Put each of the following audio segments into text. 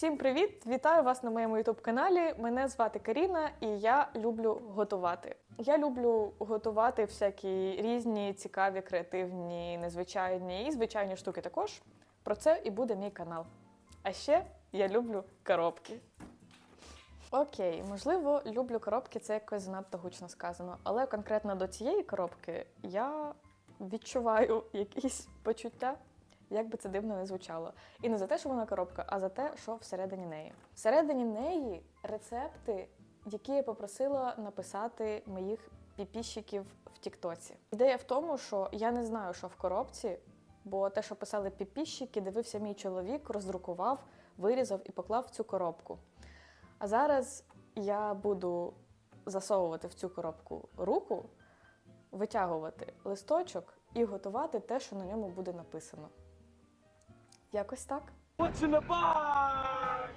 Всім привіт! Вітаю вас на моєму youtube каналі. Мене звати Каріна, і я люблю готувати. Я люблю готувати всякі різні, цікаві, креативні, незвичайні і звичайні штуки також. Про це і буде мій канал. А ще я люблю коробки. Окей, можливо, люблю коробки, це якось занадто гучно сказано. Але конкретно до цієї коробки я відчуваю якісь почуття, як би це дивно не звучало. І не за те, що вона коробка, а за те, що всередині неї. Всередині неї рецепти, які я попросила написати моїх піпіщиків в Тіктоці. Ідея в тому, що я не знаю, що в коробці, бо те, що писали піпіщики, дивився мій чоловік, роздрукував, вирізав і поклав в цю коробку. А зараз я буду засовувати в цю коробку руку, витягувати листочок і готувати те, що на ньому буде написано. Якось так. What's in the box?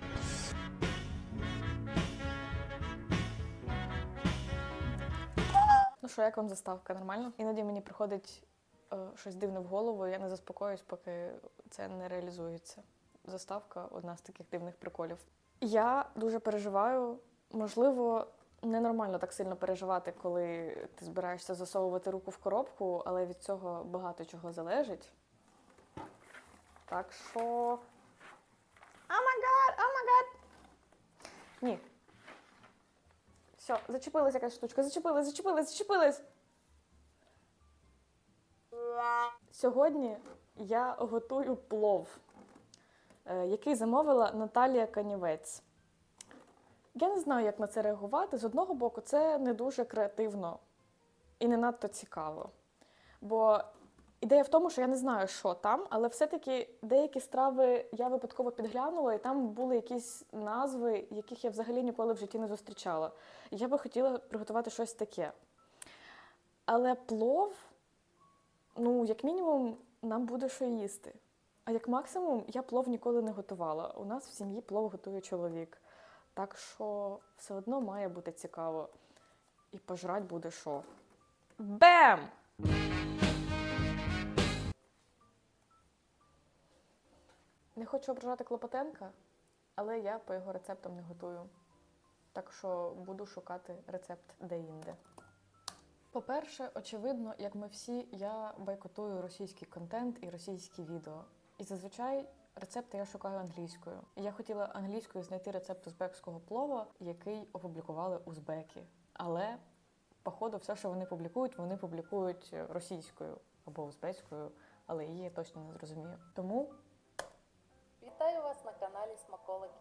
Ну що, як вам заставка? Нормально? Іноді мені приходить е, щось дивне в голову, і я не заспокоюсь, поки це не реалізується. Заставка одна з таких дивних приколів. Я дуже переживаю, можливо, ненормально так сильно переживати, коли ти збираєшся засовувати руку в коробку, але від цього багато чого залежить. Так що. О май гад, о! Ні, все, зачепилась якась штучка, зачепилась, зачепилась, зачепилась. Сьогодні я готую плов, е, який замовила Наталія Канівець. Я не знаю, як на це реагувати. З одного боку, це не дуже креативно і не надто цікаво. Бо ідея в тому, що я не знаю, що там, але все-таки деякі страви я випадково підглянула, і там були якісь назви, яких я взагалі ніколи в житті не зустрічала. Я би хотіла приготувати щось таке. Але плов, ну, як мінімум, нам буде що їсти. А як максимум, я плов ніколи не готувала. У нас в сім'ї плов готує чоловік. Так що все одно має бути цікаво. І пожрать буде що. Бем! Не хочу ображати Клопотенка, але я по його рецептам не готую. Так що буду шукати рецепт де-інде. По-перше, очевидно, як ми всі, я бойкотую російський контент і російські відео. І зазвичай рецепти я шукаю англійською. Я хотіла англійською знайти рецепт узбекського плова, який опублікували узбеки. Але, походу, все, що вони публікують, вони публікують російською або узбецькою, але її я точно не зрозумію. Тому Вітаю вас каналі Смаколик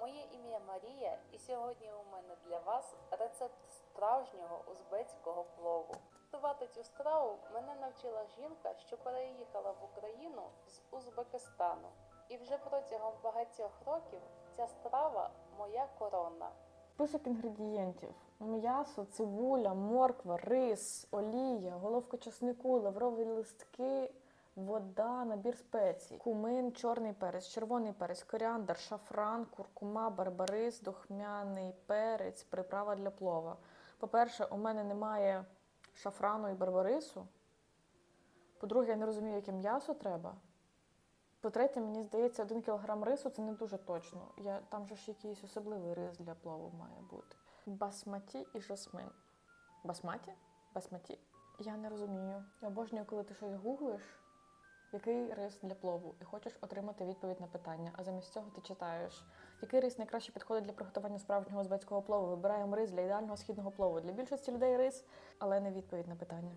Моє ім'я Марія, і сьогодні у мене для вас рецепт справжнього узбецького плову. Готувати цю страву мене навчила жінка, що переїхала в Україну з Узбекистану. І вже протягом багатьох років ця страва моя корона. Список інгредієнтів: м'ясо, цибуля, морква, рис, олія, головка чеснику, лаврові листки, вода, набір спецій, кумин, чорний перець, червоний перець, коріандр, шафран, куркума, барбарис, духмяний перець, приправа для плова. По-перше, у мене немає шафрану і барбарису. По-друге, я не розумію, яке м'ясо треба. По-третє, мені здається, один кілограм рису це не дуже точно. Я, там же ж якийсь особливий рис для плову має бути. Басматі і жасмин. Басматі? Басматі? Я не розумію. Я обожнюю, коли ти щось гуглиш, який рис для плову, і хочеш отримати відповідь на питання. А замість цього ти читаєш, який рис найкраще підходить для приготування справжнього узбецького плову. Вибираємо рис для ідеального східного плову. Для більшості людей рис, але не відповідь на питання.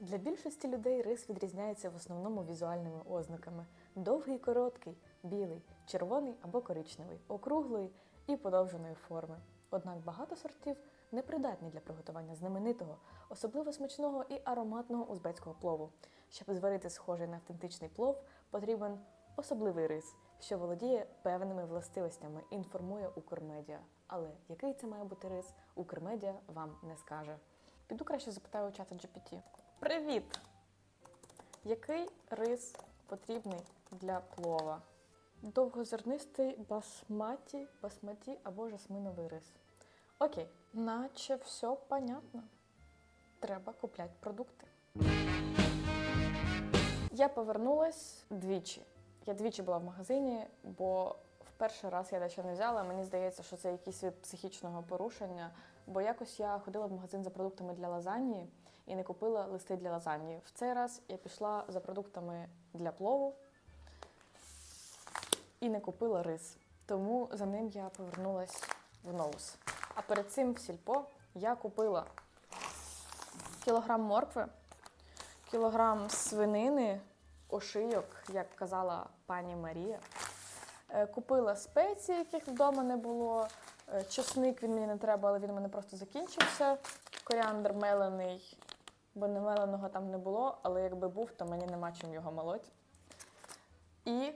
Для більшості людей рис відрізняється в основному візуальними ознаками: довгий, і короткий, білий, червоний або коричневий, округлої і подовженої форми. Однак багато сортів непридатні для приготування знаменитого, особливо смачного і ароматного узбецького плову. Щоб зварити схожий на автентичний плов, потрібен особливий рис, що володіє певними властивостями, інформує Укрмедіа. Але який це має бути рис, Укрмедіа вам не скаже. Піду краще запитаю у чата GPT. Привіт! Який рис потрібний для плова? Довгозернистий басматі, басматі або жасминовий рис. Окей, наче все понятно. Треба купляти продукти. Я повернулась двічі. Я двічі була в магазині, бо в перший раз я дещо не взяла. Мені здається, що це якийсь від психічного порушення. Бо якось я ходила в магазин за продуктами для лазаньї і не купила листи для лазаньї. В цей раз я пішла за продуктами для плову і не купила рис. Тому за ним я повернулась в Ноус. А перед цим в сільпо я купила кілограм моркви, кілограм свинини, ошийок, як казала пані Марія. Е, Купила спеції, яких вдома не було. Е, Чесник він мені не треба, але він мене просто закінчився. Коріандр мелений, бо не меленого там не було, але якби був, то мені нема чим його молоть. І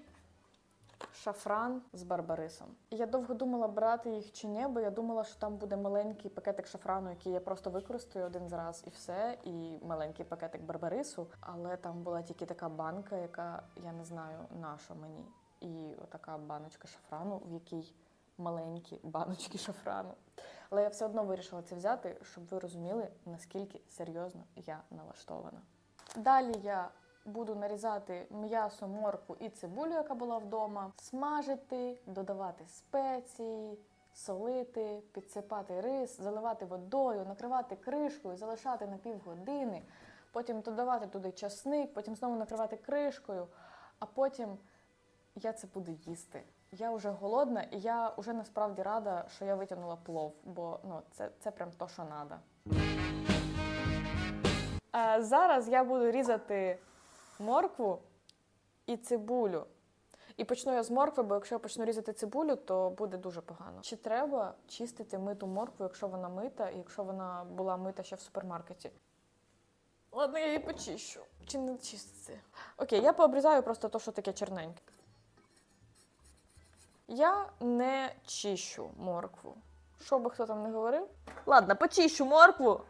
шафран з барбарисом. І я довго думала, брати їх чи ні, бо я думала, що там буде маленький пакетик шафрану, який я просто використаю один раз і все, і маленький пакетик барбарису. Але там була тільки така банка, яка я не знаю на що мені. І отака баночка шафрану, в якій маленькі баночки шафрану. Але я все одно вирішила це взяти, щоб ви розуміли, наскільки серйозно я налаштована. Далі я буду нарізати м'ясо, моркву і цибулю, яка була вдома, смажити, додавати спеції, солити, підсипати рис, заливати водою, накривати кришкою, залишати на півгодини, потім додавати туди часник, потім знову накривати кришкою, а потім я це буду їсти. Я вже голодна, і я вже насправді рада, що я витягнула плов, бо ну, це, це прям то, що треба. Зараз я буду різати моркву і цибулю. І почну я з моркви, бо якщо я почну різати цибулю, то буде дуже погано. Чи треба чистити миту моркву, якщо вона мита, і якщо вона була мита ще в супермаркеті? Ладно, я її почищу. Чи не чиститься? Окей, я пообрізаю просто то, що таке чорненьке. Я не чищу моркву. Що би хто там не говорив? Ладно, почищу моркву.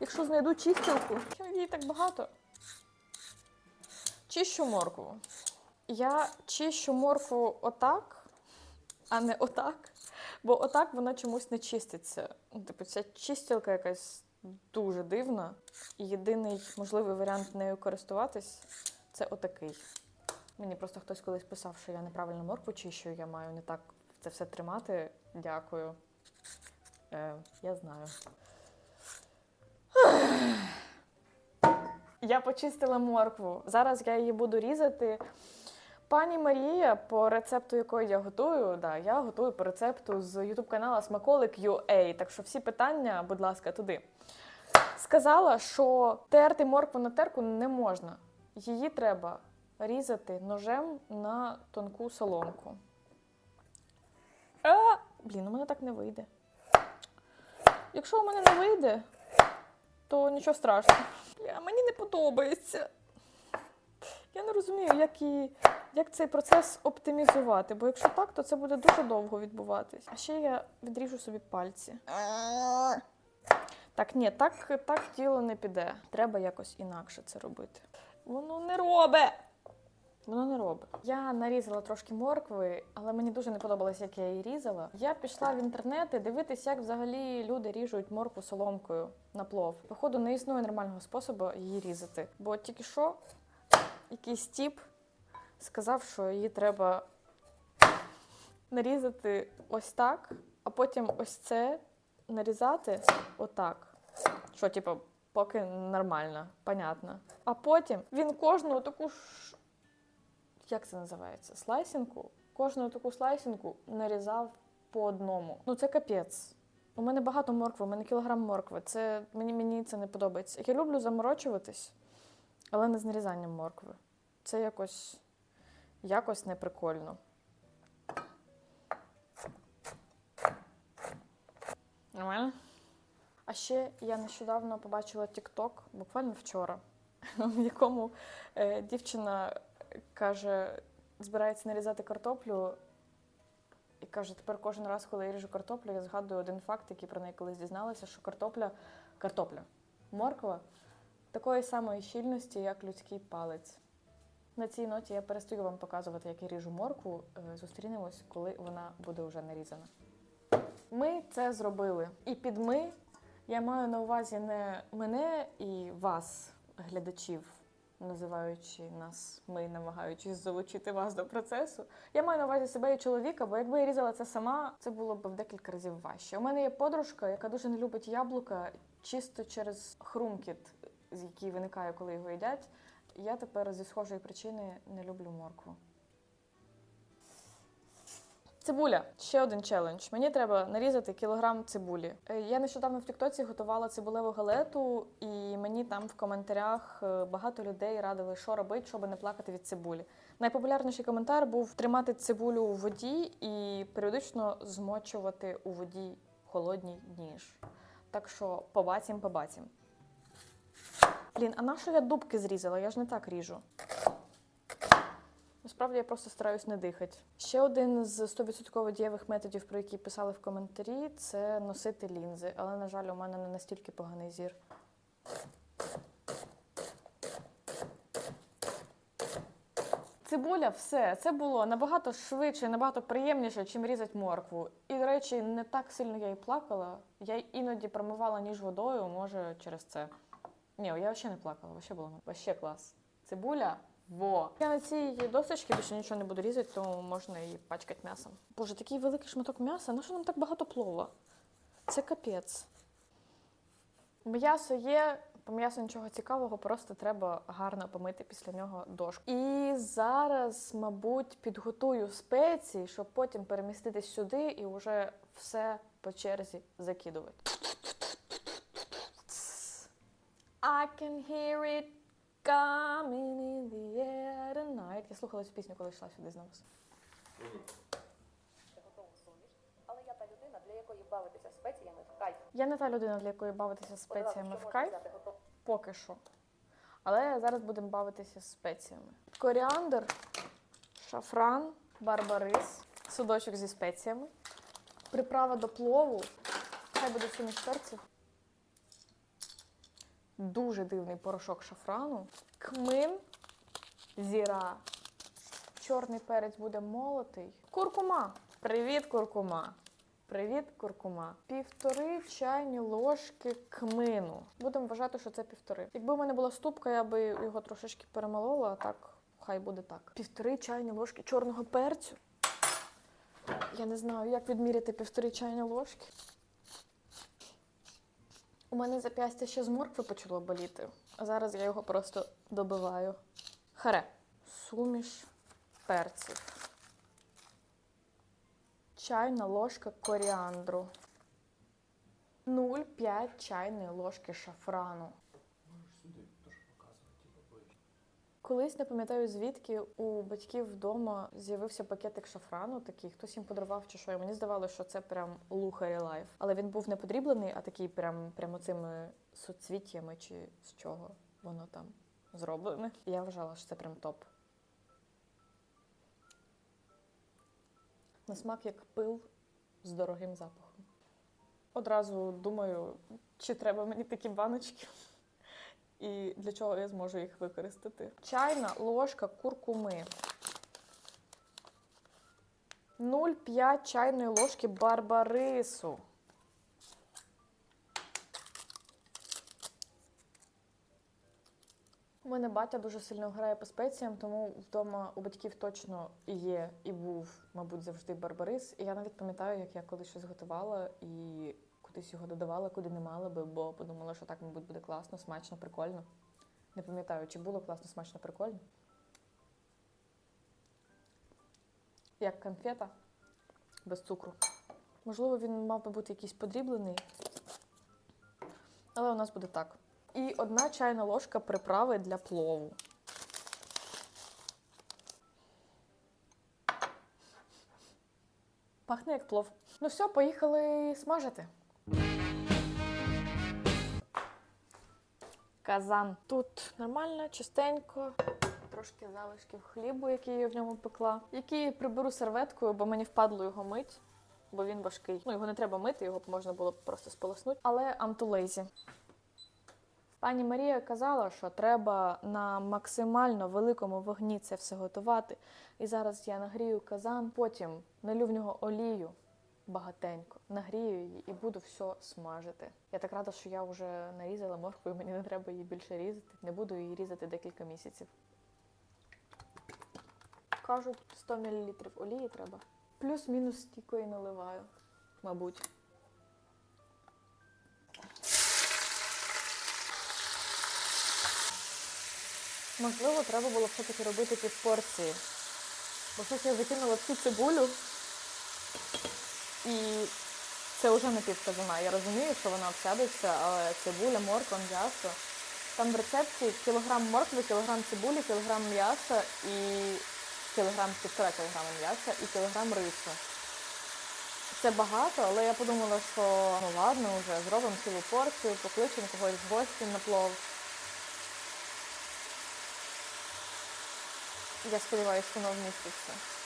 Якщо знайду чистілку, її так багато? Чищу моркву. Я чищу моркву отак, а не отак. Бо отак вона чомусь не чиститься. Ну, Типу, ця чистілка якась дуже дивна. Єдиний можливий варіант нею користуватись це отакий. Мені просто хтось колись писав, що я неправильно моркву чищу, я маю не так це все тримати. Дякую. Е, я знаю. Я почистила моркву. Зараз я її буду різати. Пані Марія, по рецепту якої я готую, да, я готую по рецепту з YouTube каналу Смаколик UA. Так що всі питання, будь ласка, туди. Сказала, що терти моркву на терку не можна. Її треба різати ножем на тонку соломку. А! Блін, у мене так не вийде. Якщо у мене не вийде, то нічого страшного. Мені не подобається. Я не розумію, як, і, як цей процес оптимізувати, бо якщо так, то це буде дуже довго відбуватись. А ще я відріжу собі пальці. Так, ні, так, так тіло не піде. Треба якось інакше це робити. Воно не робить. Воно не робить. Я нарізала трошки моркви, але мені дуже не подобалось, як я її різала. Я пішла в інтернет і дивитися, як взагалі люди ріжуть моркву соломкою на плов. Походу, не існує нормального способу її різати. Бо тільки що якийсь тіп сказав, що її треба нарізати ось так, а потім ось це нарізати отак. Що, типу, поки нормально, понятно. А потім він кожну таку ш... як це називається? Слайсінку? Кожну таку слайсінку нарізав по одному. Ну це капець. У мене багато моркви, у мене кілограм моркви. Це мені, мені це не подобається. Я люблю заморочуватись, але не з нарізанням моркви. Це якось, якось неприкольно. Нормально? А ще я нещодавно побачила TikTok, буквально вчора, в якому е, дівчина каже, збирається нарізати картоплю. І каже, тепер кожен раз, коли я ріжу картоплю, я згадую один факт, який про неї колись дізналася, що картопля, картопля, морква такої самої щільності, як людський палець. На цій ноті я перестаю вам показувати, як я ріжу моркву. Е, Зустрінемось, коли вона буде вже нарізана. Ми це зробили. І під ми я маю на увазі не мене і вас, глядачів, називаючи нас ми, намагаючись залучити вас до процесу. Я маю на увазі себе і чоловіка, бо якби я різала це сама, це було б в декілька разів важче. У мене є подружка, яка дуже не любить яблука чисто через хрумкіт, з який виникає, коли його їдять. Я тепер зі схожої причини не люблю моркву. Цибуля ще один челендж. Мені треба нарізати кілограм цибулі. Е, Я нещодавно в Тіктоці готувала цибулеву галету, і мені там в коментарях е, багато людей радили, що робити, щоб не плакати від цибулі. Найпопулярніший коментар був тримати цибулю у воді і періодично змочувати у воді холодній ніж. Так що побацім, побацім. Блін, а на що я дубки зрізала? Я ж не так ріжу. Насправді я просто стараюсь не дихати. Ще один з 100% дієвих методів, про які писали в коментарі, це носити лінзи. Але, на жаль, у мене не настільки поганий зір. Цибуля, все, це було набагато швидше, набагато приємніше, чим різати моркву. І, до речі, не так сильно я і плакала. Я іноді промивала ніж водою, може, через це. Ні, я взагалі не плакала, вообще було вообще клас. Цибуля. Во. Я на цій досочці більше нічого не буду різати, тому можна її пачкати м'ясом. Боже, такий великий шматок м'яса. На що нам так багато плова? Це капець. М'ясо є, по м'ясу нічого цікавого, просто треба гарно помити після нього дошку. І зараз, мабуть, підготую спеції, щоб потім переміститись сюди і вже все по черзі закидувати. I can hear it coming in the air tonight. Я слухала цю пісню, коли йшла сюди знову. але я та людина, для якої бавитися спеціями в кайф. Я не та людина, для якої бавитися спеціями в кайф, поки що. Але зараз будемо бавитися спеціями. Коріандр, шафран, барбарис, судочок зі спеціями, приправа до плову, хай буде суміш перців. Дуже дивний порошок шафрану, кмин, зіра, чорний перець буде молотий. Куркума. Привіт, куркума. Привіт, куркума. Півтори чайні ложки кмину. Будемо вважати, що це півтори. Якби в мене була ступка, я би його трошечки перемолола, а так хай буде так. Півтори чайні ложки чорного перцю. Я не знаю, як відміряти півтори чайні ложки. У мене зап'ястя ще з моркви почало боліти, а зараз я його просто добиваю. Харе. Суміш перців. Чайна ложка коріандру. 0,5 чайної ложки шафрану. Колись не пам'ятаю звідки у батьків вдома з'явився пакетик шафрану, такий хтось їм подарував чи що. І мені здавалося, що це прям лухарі лайф. Але він був не подріблений, а такий прям прямо цими суцвіттями чи з чого воно там зроблене. І я вважала, що це прям топ. На смак як пил з дорогим запахом. Одразу думаю, чи треба мені такі баночки, і для чого я зможу їх використати. Чайна ложка куркуми. 0,5 чайної ложки барбарису. У мене батя дуже сильно грає по спеціям, тому вдома у батьків точно є і був, мабуть, завжди барбарис. І я навіть пам'ятаю, як я колись щось готувала і кудись його додавала, куди не мала би, бо подумала, що так, мабуть, буде класно, смачно, прикольно. Не пам'ятаю, чи було класно, смачно, прикольно. Як конфета без цукру. Можливо, він мав би бути якийсь подріблений. Але у нас буде так. І одна чайна ложка приправи для плову. Пахне як плов. Ну все, поїхали смажити. Казан. Тут нормально, чистенько. Трошки залишків хлібу, який я в ньому пекла. Який приберу серветкою, бо мені впадло його мить, бо він важкий. Ну, його не треба мити, його можна було б просто сполоснути. Але lazy. Пані Марія казала, що треба на максимально великому вогні це все готувати. І зараз я нагрію казан, потім налю в нього олію, багатенько, нагрію її і буду все смажити. Я так рада, що я вже нарізала моркву, і мені не треба її більше різати. Не буду її різати декілька місяців. Кажуть, 100 мл олії треба. Плюс-мінус стільки і наливаю, мабуть. Можливо, треба було все-таки робити півпорції. Бо щось я закинула всю цибулю, і це вже не півказана. Я розумію, що вона обсядеться, але цибуля, морква, м'ясо. Там в рецепті кілограм моркви, кілограм цибулі, кілограм м'яса і кілограм, півтора кілограма м'яса і кілограм рису. Це багато, але я подумала, що ну ладно, вже зробимо цілу порцію, покличемо когось в гості на плов. Я сподіваюся, воно вміститься.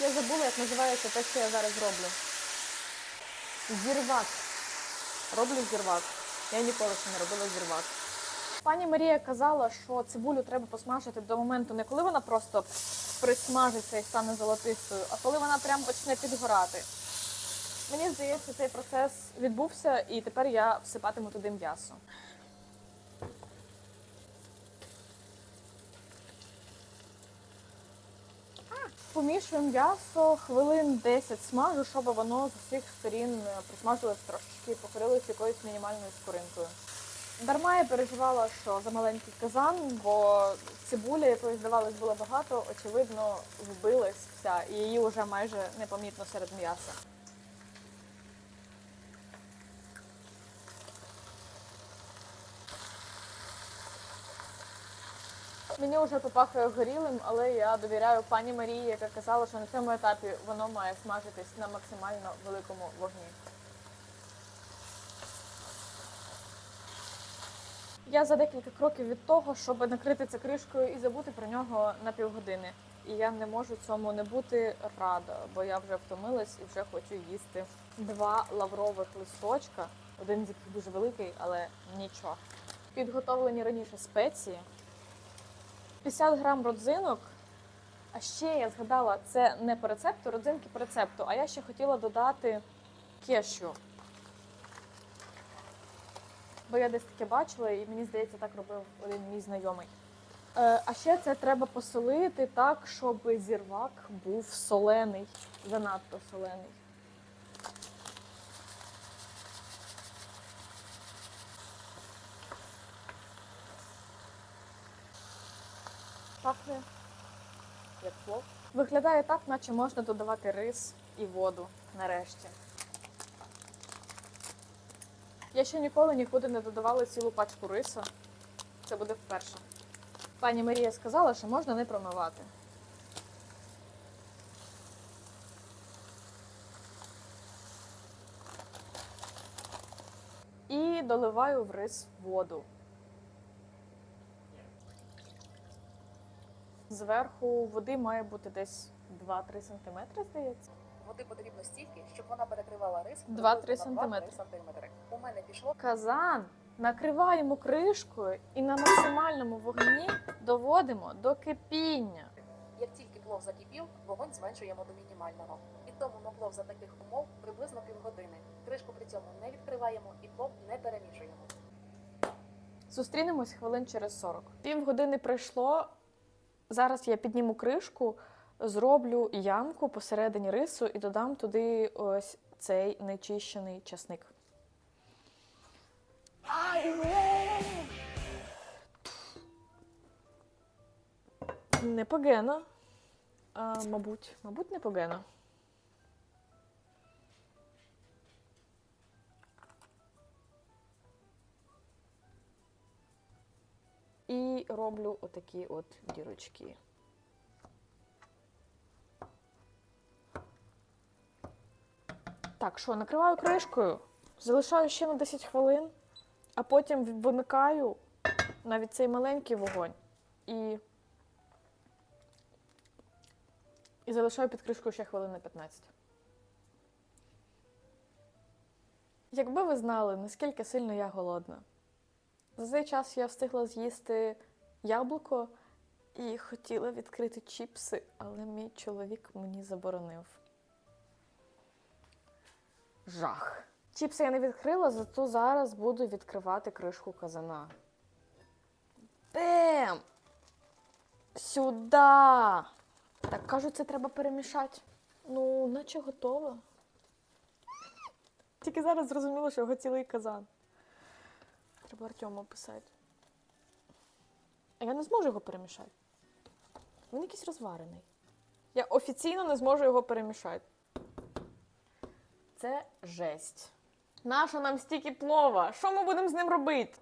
Я забула, як називається те, що я зараз роблю. Зірвак. Роблю зірвак. Я ніколи ще не робила зірвак. Пані Марія казала, що цибулю треба посмажити до моменту не коли вона просто присмажиться і стане золотистою, а коли вона прям почне підгорати. Мені здається, цей процес відбувся, і тепер я всипатиму туди м'ясо. Помішую м'ясо хвилин 10 смажу, щоб воно з усіх сторін е, присмажилось трошечки і покорилось якоюсь мінімальною скоринкою. Дарма я переживала, що за маленький казан, бо цибуля, якої здавалось було багато, очевидно, вбилась вся, і її вже майже непомітно серед м'яса. Мені вже попахує горілим, але я довіряю пані Марії, яка казала, що на цьому етапі воно має смажитись на максимально великому вогні. Я за декілька кроків від того, щоб накрити це кришкою і забути про нього на півгодини. І я не можу цьому не бути рада, бо я вже втомилась і вже хочу їсти два лаврових листочка. Один з яких дуже великий, але нічого. Підготовлені раніше спеції. 50 грам родзинок. А ще я згадала, це не по рецепту, родзинки по рецепту. А я ще хотіла додати кешю. Бо я десь таке бачила, і мені здається, так робив один мій знайомий. Е, а ще це треба посолити так, щоб зірвак був солений, занадто солений. Пахне як плов. Виглядає так, наче можна додавати рис і воду нарешті. Я ще ніколи нікуди не додавала цілу пачку риса. Це буде вперше. Пані Марія сказала, що можна не промивати. І доливаю в рис воду. Зверху води має бути десь 2-3 см, здається. Води потрібно стільки, щоб вона перекривала рис Два-три 2-3 сантиметри. сантиметри. У мене пішло Казан накриваємо кришкою і на максимальному вогні доводимо до кипіння. Як тільки плов закипів, вогонь зменшуємо до мінімального. І тому на плов за таких умов приблизно півгодини. Кришку при цьому не відкриваємо і плов не перемішуємо. Зустрінемось хвилин через 40. Півгодини пройшло. Зараз я підніму кришку, зроблю ямку посередині рису і додам туди ось цей нечищений часник. Непогано. Мабуть, мабуть, непогано. Роблю отакі от дірочки. Так, що, накриваю кришкою, залишаю ще на 10 хвилин, а потім вимикаю навіть цей маленький вогонь і, і залишаю під кришкою ще хвилин на 15. Якби ви знали, наскільки сильно я голодна. За цей час я встигла з'їсти яблуко і хотіла відкрити чіпси, але мій чоловік мені заборонив. Жах. Чіпси я не відкрила, зато зараз буду відкривати кришку казана. Бем! Сюда! Так кажуть, це треба перемішати. Ну, наче готово. Тільки зараз зрозуміло, що його цілий казан. Треба Артему писати. А я не зможу його перемішати. Він якийсь розварений. Я офіційно не зможу його перемішати. Це жесть. Нащо нам стільки плова? Що ми будемо з ним робити?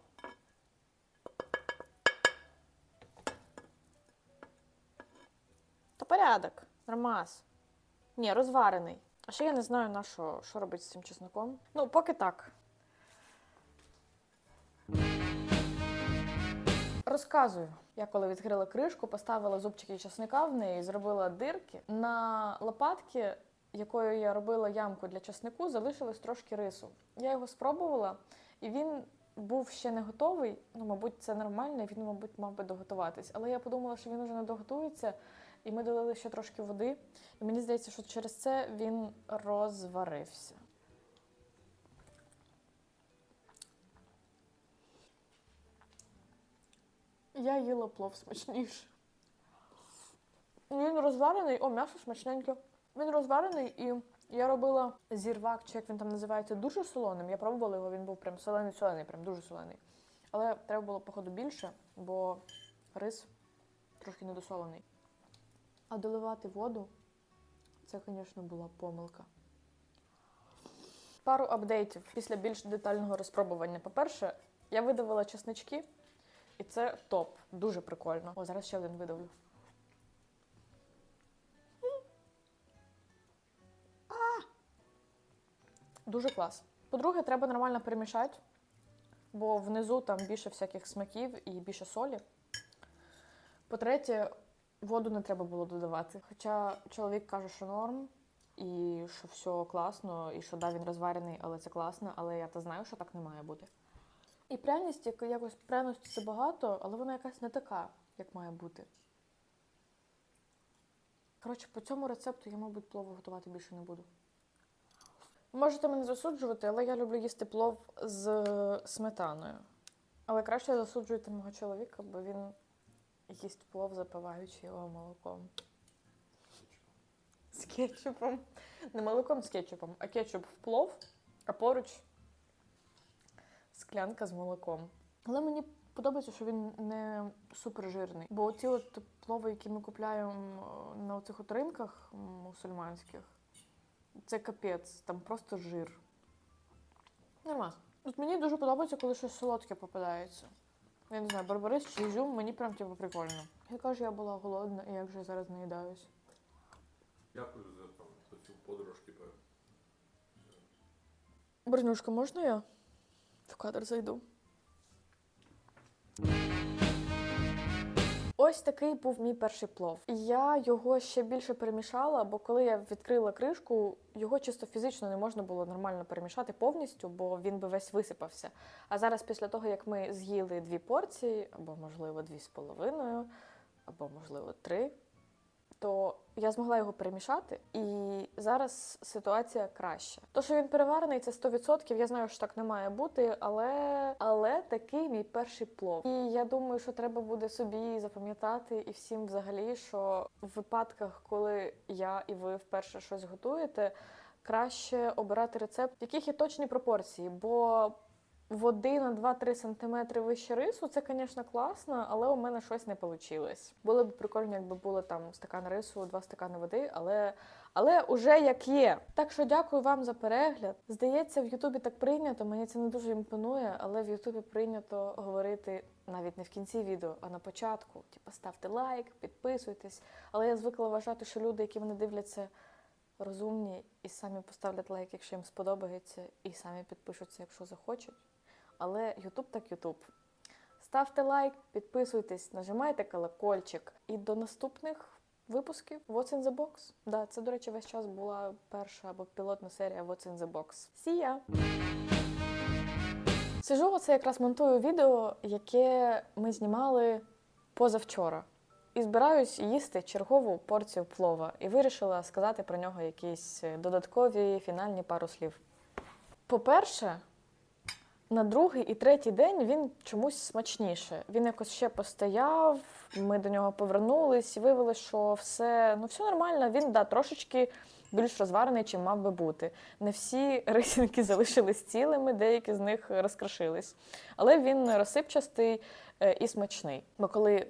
Та порядок. Нормас. Ні, розварений. А ще я не знаю, на що, що робити з цим чесноком. Ну, поки так. Розказую. Я коли відкрила кришку, поставила зубчики чесника в неї, зробила дирки. На лопатки, якою я робила ямку для чеснику, залишилось трошки рису. Я його спробувала, і він був ще не готовий. Ну, мабуть, це нормально, він, мабуть, мав би доготуватись. Але я подумала, що він уже не доготується, і ми долили ще трошки води. І мені здається, що через це він розварився. Я їла плов смачніше. Він розварений, о, м'ясо смачненьке. Він розварений і я робила зірвак, чи як він там називається, дуже солоним. Я пробувала його, він був прям солений, солений, прям дуже солений. Але треба було, походу, більше, бо рис трошки недосолений. А доливати воду це, звісно, була помилка. Пару апдейтів після більш детального розпробування. По-перше, я видавила чеснички, і це топ. Дуже прикольно. О, зараз ще один видавлю. А! Дуже клас. По-друге, треба нормально перемішати, бо внизу там більше всяких смаків і більше солі. По-третє, воду не треба було додавати. Хоча чоловік каже, що норм, і що все класно, і що да, він розварений, але це класно, але я то знаю, що так не має бути. І пряність, як- якось пряності це багато, але вона якась не така, як має бути. Коротше, по цьому рецепту я, мабуть, плову готувати більше не буду. Можете мене засуджувати, але я люблю їсти плов з сметаною. Але краще засуджуйте мого чоловіка, бо він їсть плов, запиваючи його молоком. З кетчупом. Не молоком з кетчупом, а кетчуп в плов, а поруч склянка з молоком. Але мені подобається, що він не супержирний. Бо ці от плови, які ми купляємо на оцих от ринках мусульманських, це капець, там просто жир. Нема. От мені дуже подобається, коли щось солодке попадається. Я не знаю, барбарис чи ізюм, мені прям типу прикольно. Яка ж я була голодна і як же я зараз наїдаюсь. Дякую за, там, за цю подорож, типу. Борнюшка, можна я в кадр зайду? Ось такий був мій перший плов. Я його ще більше перемішала, бо коли я відкрила кришку, його чисто фізично не можна було нормально перемішати повністю, бо він би весь висипався. А зараз, після того, як ми з'їли дві порції, або, можливо, дві з половиною, або, можливо, три, то я змогла його перемішати, і зараз ситуація краща. То, що він переварений, це 100%, Я знаю, що так не має бути, але, але такий мій перший плов. І я думаю, що треба буде собі запам'ятати і всім взагалі, що в випадках, коли я і ви вперше щось готуєте, краще обирати рецепт, в яких є точні пропорції, бо води на 2-3 см вище рису, це, звісно, класно, але у мене щось не вийшло. Було б прикольно, якби було там стакан рису, два стакани води, але, але уже як є. Так що дякую вам за перегляд. Здається, в Ютубі так прийнято. Мені це не дуже імпонує, але в Ютубі прийнято говорити навіть не в кінці відео, а на початку. Типу, ставте лайк, підписуйтесь. Але я звикла вважати, що люди, які мене дивляться, розумні і самі поставлять лайк, якщо їм сподобається, і самі підпишуться, якщо захочуть. Але Ютуб так Ютуб. Ставте лайк, підписуйтесь, нажимайте колокольчик. І до наступних випусків What's in the Box. Да, це, до речі, весь час була перша або пілотна серія What's in the Box. Ya! Сижу, оце якраз монтую відео, яке ми знімали позавчора. І збираюсь їсти чергову порцію плова. І вирішила сказати про нього якісь додаткові фінальні пару слів. По-перше, на другий і третій день він чомусь смачніше. Він якось ще постояв, ми до нього повернулись і виявилося, що все, ну, все нормально. Він да, трошечки більш розварений, чим мав би бути. Не всі рисинки залишились цілими, деякі з них розкрашились. Але він розсипчастий е, і смачний. Бо коли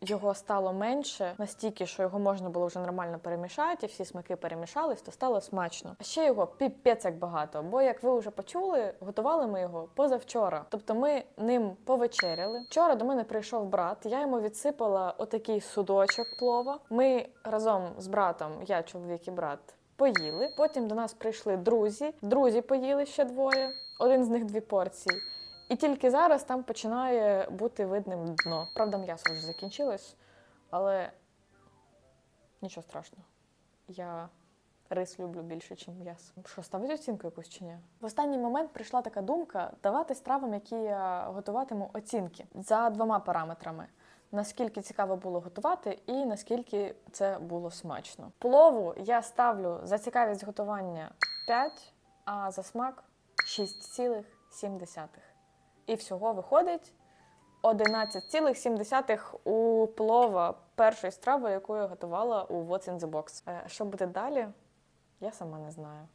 його стало менше, настільки, що його можна було вже нормально перемішати, всі смаки перемішались, то стало смачно. А ще його піпець як багато. Бо, як ви вже почули, готували ми його позавчора. Тобто ми ним повечеряли. Вчора до мене прийшов брат, я йому відсипала отакий судочок плова. Ми разом з братом, я чоловік і брат. Поїли. Потім до нас прийшли друзі. Друзі поїли ще двоє. Один з них дві порції. І тільки зараз там починає бути видним дно. Правда, м'ясо вже закінчилось, але нічого страшного. Я рис люблю більше, ніж м'ясо. Що, ставить оцінку якусь чи ні? В останній момент прийшла така думка давати стравам, які я готуватиму, оцінки за двома параметрами. Наскільки цікаво було готувати, і наскільки це було смачно. Плову я ставлю за цікавість готування 5, а за смак 6,7. І всього виходить 11,7 у плова першої страви, яку я готувала у What's in the Box. Е, Що буде далі, я сама не знаю.